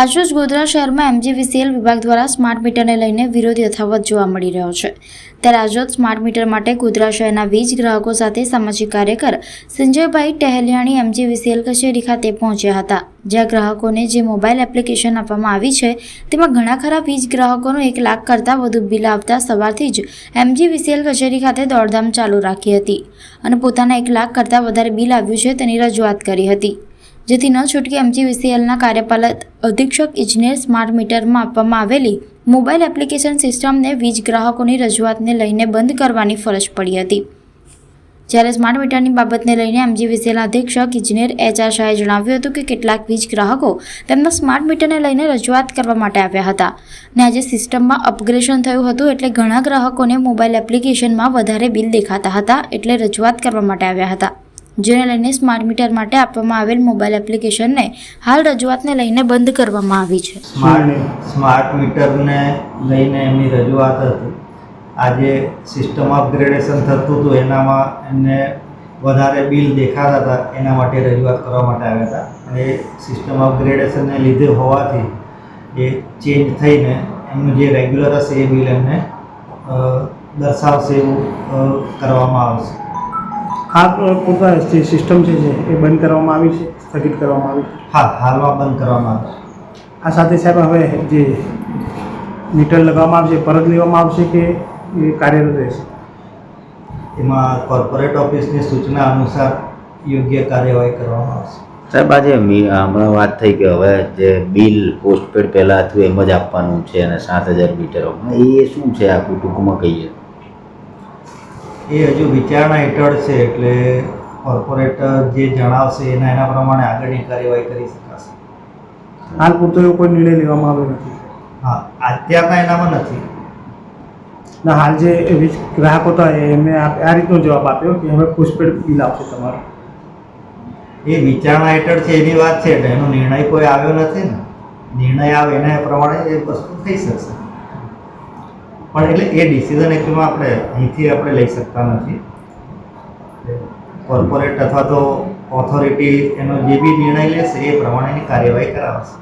આજરોજ ગોધરા શહેરમાં એમજીવીસીએલ વિભાગ દ્વારા સ્માર્ટ મીટરને લઈને વિરોધ યથાવત જોવા મળી રહ્યો છે. ત્યારે આજરોજ સ્માર્ટ મીટર માટે ગોધરા શહેરના વીજ ગ્રાહકો સાથે સામાજિક કાર્યકર સંજયભાઈ ટહેલિયાણી એમજીવીસીએલ કચેરી ખાતે પહોંચ્યા હતા. જ્યાં ગ્રાહકોને જે મોબાઈલ એપ્લિકેશન આપવામાં આવી છે, તેમાં ઘણા ખરા વીજ ગ્રાહકોનું એક લાખ કરતાં વધુ બિલ આવતા સવારથી જ એમજીવીસીએલ કચેરી ખાતે દોડધામ ચાલુ રાખી હતી અને પોતાના એક લાખ કરતાં વધારે બિલ આવ્યું છે તેની રજૂઆત કરી હતી. જેથી ન છૂટકે એમજીવીસીએલના કાર્યપાલક, અધિક્ષક, ઇજનેર, સ્માર્ટ મીટરમાં આપવામાં આવેલી મોબાઈલ એપ્લિકેશન સિસ્ટમને વીજ ગ્રાહકોની રજૂઆતને લઈને બંધ કરવાની ફરજ પડી હતી. જ્યારે સ્માર્ટ મીટરની બાબતને લઈને એમજીવીસીએલના અધિક્ષક, ઇજનેર એચ આર શાહે જણાવ્યું હતું કે કેટલાક વીજ ગ્રાહકો તેમના સ્માર્ટ મીટરને લઈને રજૂઆત કરવા માટે આવ્યા હતા ને આજે સિસ્ટમમાં અપગ્રેશન થયું હતું એટલે ઘણા ગ્રાહકોને મોબાઈલ એપ્લિકેશનમાં વધારે બિલ દેખાતા હતા એટલે રજૂઆત કરવા માટે આવ્યા હતા. જેને લઈને સ્માર્ટ મીટર માટે આપવામાં આવેલ મોબાઈલ એપ્લિકેશનને હાલ રજૂઆતને લઈને બંધ કરવામાં આવી છે. સ્માર્ટ મીટરને લઈને એમની રજૂઆત હતી. આજે સિસ્ટમ અપગ્રેડેશન થતું હતું, એનામાં એમને વધારે બિલ દેખાતા હતા, એના માટે રજૂઆત કરવા માટે આવ્યા હતા. અને સિસ્ટમ અપગ્રેડેશનને લીધે હોવાથી એ ચેન્જ થઈને એમનું જે રેગ્યુલર હશે એ બિલ એમને દર્શાવશે એવું કરવામાં આવશે. આ પૂરતા જે સિસ્ટમ છે જે એ બંધ કરવામાં આવી છે સ્થગિત કરવામાં આવી છે. હા હાલમાં બંધ કરવામાં આવશે આ સાથે સાહેબ હવે જે મીટર લગાવવામાં આવશે પરત લેવામાં આવશે કે એ કાર્યરત રહેશે? એમાં કોર્પોરેટ ઓફિસની સૂચના અનુસાર યોગ્ય કાર્યવાહી કરવામાં આવશે. સાહેબ આજે હમણાં વાત થઈ કે હવે જે બિલ પોસ્ટપેડ પહેલાં હતું એમ જ આપવાનું છે અને સાત હજાર મીટર એ શું છે આખું ટૂંકમાં કહીએ? એ હજુ વિચારણા હેઠળ છે એટલે કોર્પોરેટર જે જણાવશે એના એના પ્રમાણે આગળની કાર્યવાહી કરી શકાશે. હાલ પૂરતો એવો કોઈ નિર્ણય લેવામાં આવ્યો નથી. હા અત્યારના એનામાં નથી. ના હાલ જે વીજ ગ્રાહકો હતા એમને આ રીતનો જવાબ આપ્યો કે હવે પુષ્પેડ બિલ આવશે તમારું. એ વિચારણા હેઠળ છે એની વાત છે એટલે એનો નિર્ણય કોઈ આવ્યો નથી ને. નિર્ણય આવે એના પ્રમાણે એ વસ્તુ થઈ શકશે. પણ એટલે એ ડિસિઝન એકચ્યુઅલમાં આપણે અહીંથી આપણે લઈ શકતા નથી. કોર્પોરેટ અથવા તો ઓથોરિટી એનો જે બી નિર્ણય લેશે એ પ્રમાણેની કાર્યવાહી કરાવશે.